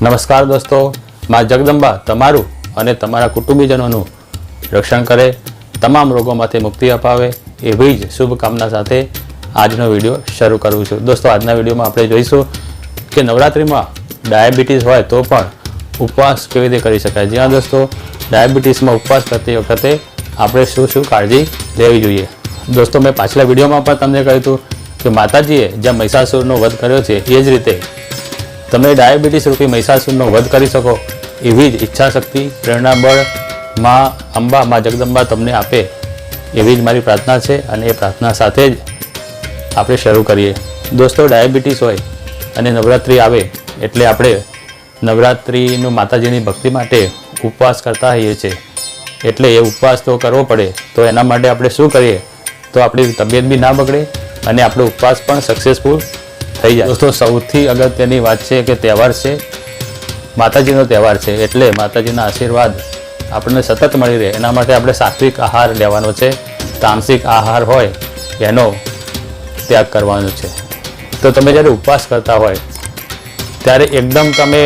નમસ્કાર દોસ્તો, મા જગદંબા તમારું અને તમારા કુટુંબીજનોનું રક્ષણ કરે, તમામ રોગોમાંથી મુક્તિ અપાવે, એવી જ શુભકામના સાથે આજનો વીડિયો શરૂ કરું છું. દોસ્તો, આજના વિડીયોમાં આપણે જોઈશું કે નવરાત્રિમાં ડાયાબિટીસ હોય તો પણ ઉપવાસ કેવી રીતે કરી શકાય? જ્યાં દોસ્તો, ડાયાબિટીસમાં ઉપવાસ કરતી વખતે આપણે શું શું કાળજી લેવી જોઈએ? દોસ્તો, મેં પાછલા વિડીયોમાં પણ તમને કહ્યું હતું કે માતાજીએ જ્યાં મહિષાસુરનો વધ કર્યો છે, એ જ રીતે તમે ડાયાબિટીસ રૂપી મહિષાસુરનો વધ કરી શકો એવી જ ઈચ્છા શક્તિ પ્રેરણા બળમાં અંબા, માં જગદંબા તમને આપે એવી જ મારી પ્રાર્થના છે અને એ પ્રાર્થના સાથે જ આપણે શરૂ કરીએ. દોસ્તો, ડાયાબિટીસ હોય અને નવરાત્રિ આવે એટલે આપણે નવરાત્રિનું માતાજીની ભક્તિ માટે ઉપવાસ કરતા હોઈએ છીએ. એટલે એ ઉપવાસ તો કરવો પડે. તો એના માટે આપણે શું કરીએ? તો આપણી તબિયત બી ના બગડે અને આપણો ઉપવાસ પણ સક્સેસફુલ થઈ જાય. દોસ્તો, સૌથી અગત્યની વાત છે કે તહેવાર છે. માતાજીનો તહેવાર છે, એટલે માતાજીના આશીર્વાદ આપણને સતત મળી રહે. એના માટે આપણે સાત્વિક આહાર લેવાનો છે. તામસિક આહાર હોય, એનો ત્યાગ કરવાનો છે. તો તમે જ્યારે ઉપવાસ કરતા હોય, ત્યારે એકદમ તમે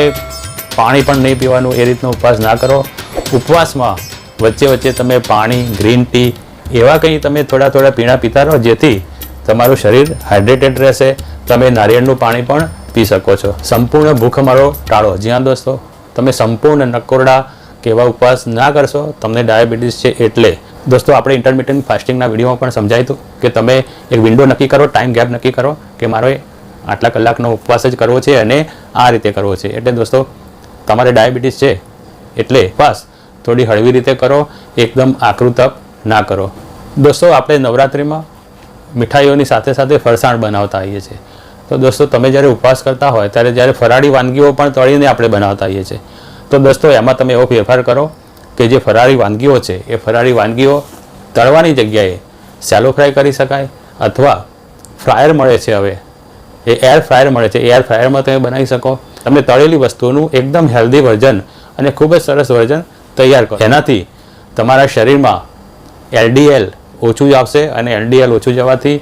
પાણી પણ નહીં પીવાનું, એ રીતનો ઉપવાસ ના કરો. ઉપવાસમાં વચ્ચે વચ્ચે તમે પાણી, ગ્રીન ટી, એવા કંઈ તમે થોડા થોડા પીણા પીતા રહો, જેથી તમારું શરીર હાઇડ્રેટેડ રહેશે, તમે નારિયેળનું પાણી પણ પી શકો છો. સંપૂર્ણ ભૂખમરો ટાળો. જ્યાં દોસ્તો, તમે સંપૂર્ણ નકોરડા કેવા ઉપવાસ ના કરશો, તમને ડાયાબિટીસ છે એટલે. દોસ્તો, આપણે ઇન્ટરમિટન્ટ ફાસ્ટિંગના વિડીયોમાં પણ સમજાયું હતું કે તમે એક વિન્ડો નક્કી કરો ટાઈમ ગેપ નક્કી કરો કે મારે આટલા કલાકનો ઉપવાસ જ કરવો છે અને આ રીતે કરવો છે. એટલે દોસ્તો, તમારે ડાયાબિટીસ છે એટલે ઉપવાસ થોડી હળવી રીતે કરો, એકદમ આકૃતક ના કરો. દોસ્તો, આપણે નવરાત્રિમાં મીઠાઈઓની સાથે સાથે ફરસાણ બનાવતા હોઈએ છીએ. તો દોસ્તો, તમે જ્યારે ઉપવાસ કરતા હોય, ત્યારે જ્યારે ફરાળી વાનગીઓ પણ તળીને આપણે બનાવતા હોઈએ છીએ. તો દોસ્તો, એમાં તમે એવો ફેરફાર કરો કે જે ફરાળી વાનગીઓ છે, એ ફરાળી વાનગીઓ તળવાની જગ્યાએ સેલો ફ્રાય કરી શકાય અથવા ફ્રાયર મળે છે હવે. એ એર ફ્રાયર મળે છે. એર ફ્રાયરમાં તમે બનાવી શકો. તમે તળેલી વસ્તુનું એકદમ હેલ્ધી વર્ઝન અને ખૂબ જ સરસ વર્ઝન તૈયાર કરો. એનાથી તમારા શરીરમાં એલડીએલ ઓછું જ આવશે અને એલડીએલ ઓછું જવાથી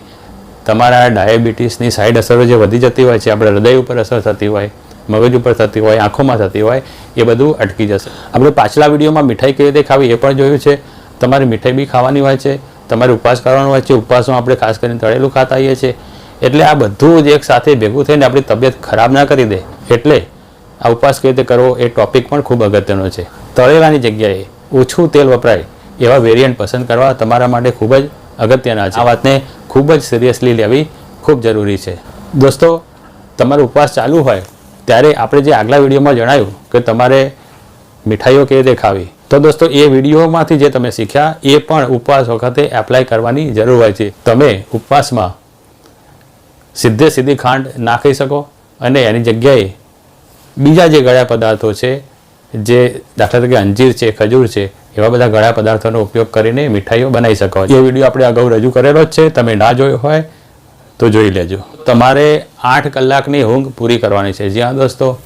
તમારા ડાયાબિટીસની સાઈડ અસરો જે વધી જતી હોય છે, આપણે હૃદય ઉપર અસર થતી હોય, મગજ ઉપર થતી હોય, આંખોમાં થતી હોય, એ બધું અટકી જશે. આપણે પાછલા વિડીયોમાં મીઠાઈ કેવી રીતે ખાવી એ પણ જોયું છે. તમારે મીઠાઈ બી ખાવાની હોય છે, તમારે ઉપવાસ કરવાનો હોય છે, ઉપવાસમાં આપણે ખાસ કરીને તળેલું ખાતા આવીએ છીએ. એટલે આ બધું જ એક સાથે ભેગું થઈને આપણી તબિયત ખરાબ ના કરી દે, એટલે આ ઉપવાસ કેવી રીતે કરવો એ ટોપિક પણ ખૂબ અગત્યનો છે. તળેલાની જગ્યાએ ઓછું તેલ વપરાય એવા વેરિયન્ટ પસંદ કરવા તમારા માટે ખૂબ જ અગત્યના છે. આ વાતને ખૂબ જ સિરિયસલી લેવી ખૂબ જરૂરી છે. દોસ્તો, તમારો ઉપવાસ ચાલુ હોય ત્યારે આપણે જે આગલા વિડીયોમાં જણાવ્યું કે તમારે મીઠાઈઓ કેવી રીતે ખાવી, તો દોસ્તો, એ વિડીયોમાંથી જે તમે શીખ્યા, એ પણ ઉપવાસ વખતે એપ્લાય કરવાની જરૂર હોય છે. તમે ઉપવાસમાં સીધે સીધી ખાંડ ના ખાઈ શકો અને એની જગ્યાએ બીજા જે ગળ્યા પદાર્થો છે, જે દાખલા તરીકે અંજીર છે, ખજૂર છે એવા બધા ઘણા પદાર્થોનો ઉપયોગ કરીને મીઠાઈઓ બનાવી શકો એ વીડિયો આપણે અગાઉ રજૂ કરેલો જ છે. તમે ના જોયો હોય તો જોઈ લેજો. તમારે આઠ કલાકની ઊંઘ પૂરી કરવાની છે. જ્યાં દોસ્તો.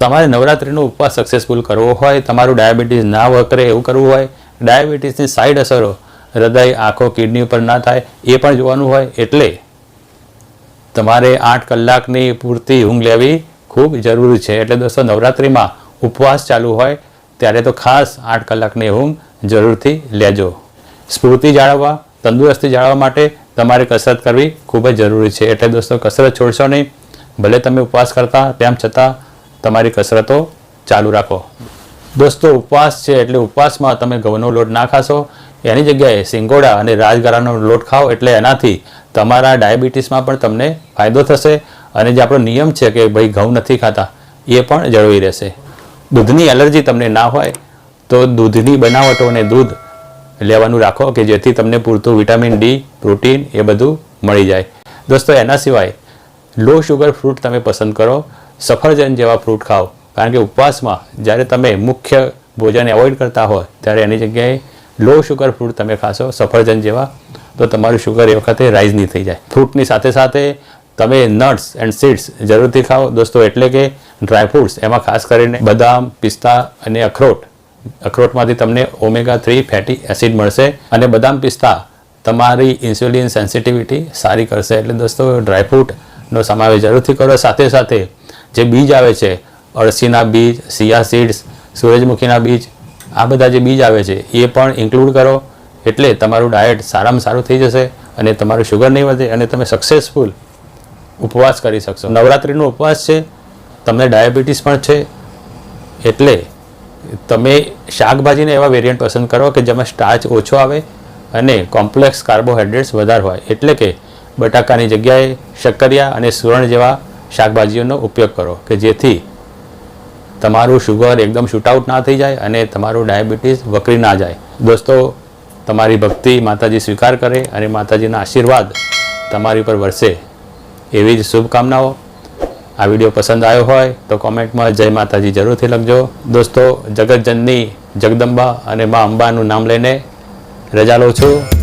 તમારે નવરાત્રિનો ઉપવાસ સક્સેસફુલ કરવો હોય તમારું ડાયાબિટીસ ના વકરે એવું કરવું હોય ડાયાબિટીસની સાઈડ અસરો હૃદય આંખો કિડની ઉપર ના થાય એ પણ જોવાનું હોય એટલે તમારે આઠ કલાકની પૂરતી ઊંઘ લેવી ખૂબ જરૂરી છે. એટલે દોસ્તો નવરાત્રિમાં ઉપવાસ ચાલુ હોય ત્યારે તો ખાસ આઠ કલાકની ઊંઘ જરૂરથી લેજો. સ્ફૂર્તિ જાળવવા, તંદુરસ્તી જાળવવા માટે તમારે કસરત કરવી ખૂબ જ જરૂરી છે. એટલે દોસ્તો, કસરત છોડશો નહીં. ભલે તમે ઉપવાસ કરતા, તેમ છતાં તમારી કસરતો ચાલુ રાખો. દોસ્તો, ઉપવાસ છે એટલે ઉપવાસમાં તમે ઘઉંનો લોટ ના ખાશો. એની જગ્યાએ સિંગોડા અને રાજગરાનો લોટ ખાઓ એટલે એનાથી તમારા ડાયાબિટીસમાં પણ તમને ફાયદો થશે અને જે આપણો નિયમ છે કે ભાઈ ઘઉં નથી ખાતા, એ પણ જળવાઈ રહેશે. દૂધની એલર્જી તમને ના હોય, તો દૂધની બનાવટો અને દૂધ લેવાનું રાખો કે જેથી તમને પૂરતું વિટામિન ડી, પ્રોટીન એ બધું મળી જાય. દોસ્તો, એના સિવાય લો શુગર ફ્રૂટ તમે પસંદ કરો, સફરજન જેવા ફ્રૂટ ખાઓ. કારણ કે ઉપવાસમાં જ્યારે તમે મુખ્ય ભોજન એવોઇડ કરતા હોય ત્યારે એની જગ્યાએ લો શુગર ફ્રૂટ તમે ખાશો, સફરજન જેવા, તો તમારું શુગર એ વખતે રાઇઝ નહીં થઈ જાય. ફ્રૂટની સાથે સાથે તમે નટ્સ એન્ડ સીડ્સ જરૂરથી ખાઓ. દોસ્તો, એટલે કે ડ્રાયફ્રૂટ્સ એમાં ખાસ કરીને બદામ, પિસ્તા અને અખરોટ. અખરોટમાંથી તમને ઓમેગા થ્રી ફેટી એસિડ મળશે અને બદામ, પિસ્તા તમારી ઇન્સ્યુલિન સેન્સિટિવિટી સારી કરશે. એટલે દોસ્તો ડ્રાયફ્રૂટનો સમાવેશ જરૂરથી કરો. સાથે સાથે જે બીજ આવે છે, અળસીના બીજ સિયા સીડ્સ સૂરજમુખીના બીજ, આ બધા જે બીજ આવે છે, એ પણ ઇન્ક્લુડ કરો. એટલે તમારું ડાયટ સારામાં સારું થઈ જશે અને તમારું શુગર નહીં વધે અને તમે સક્સેસફુલ ઉપવાસ કરી શકશો. નવરાત્રિનો ઉપવાસ છે, તમને ડાયાબિટીસ પણ છે, એટલે તમે શાકભાજીને એવા વેરિયન્ટ પસંદ કરો કે જેમાં સ્ટાર્ચ ઓછો આવે અને કોમ્પ્લેક્સ કાર્બોહાઈડ્રેટ્સ વધારે હોય. એટલે કે બટાકાની જગ્યાએ શક્કરિયા અને સુરણ જેવા શાકભાજીઓનો ઉપયોગ કરો કે જેથી તમારું શુગર એકદમ શૂટઆઉટ ના થઈ જાય અને તમારું ડાયાબિટીસ વકરી ના જાય. દોસ્તો, તમારી ભક્તિ માતાજી સ્વીકાર કરે અને માતાજીના આશીર્વાદ તમારી પર વરસે. એવી જ શુભકામનાઓ. આ વીડિયો પસંદ આવ્યો હોય તો કોમેન્ટમાં જય માતાજી જરૂરથી લખજો. દોસ્તો, જગતજનની જગદંબા અને મા અંબાનું નામ લઈને રજા લઉં છું.